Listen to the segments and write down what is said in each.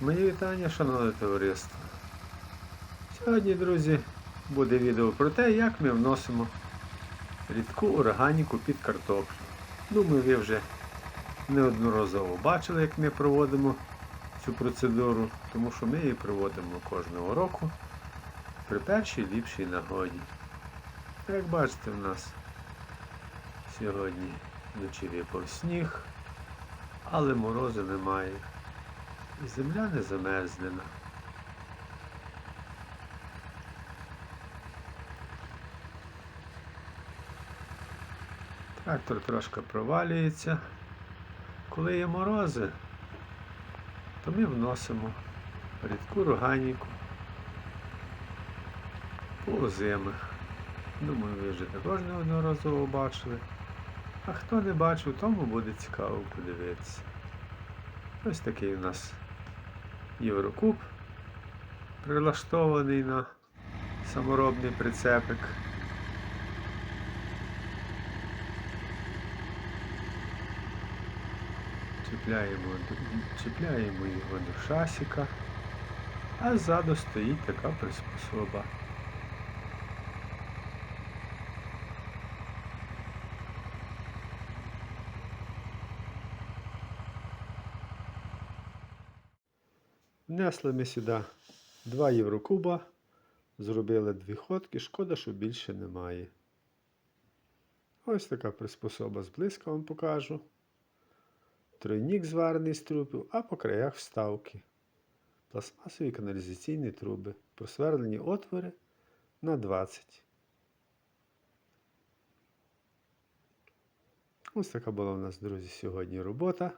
Мої вітання, шановне товариство. Сьогодні, друзі, буде відео про те, як ми вносимо рідку органіку під картоплю. Думаю, ви вже неодноразово бачили, як ми проводимо цю процедуру, тому що ми її проводимо кожного року при першій ліпшій нагоді. Як бачите, в нас сьогодні вночі випав сніг, але морозу немає. І земля не замерзнена. Трактор трошки провалюється. Коли є морози, то ми вносимо рідку органіку по озимих. Думаю, ви вже також неодноразово бачили. А хто не бачив, тому буде цікаво подивитися. Ось такий у нас Єврокуб, прилаштований на саморобний прицепик. Чіпляємо, чіпляємо його до шасіка, а ззаду стоїть така приспособа. Внесли ми сюди 2 єврокуба, зробили дві ходки, шкода, що більше немає. Ось така приспособа зблизька вам покажу. Тройнік зварений з трубів, а по краях вставки. Пластмасові каналізаційні труби, просверлені отвори на 20. Ось така була у нас, друзі, сьогодні робота.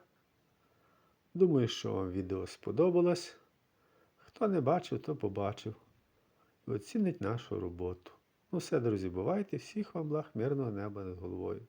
Думаю, що вам відео сподобалось. Хто не бачив, то побачив. І оцінить нашу роботу. Ну все, друзі, бувайте, всіх вам благ, мирного неба над головою.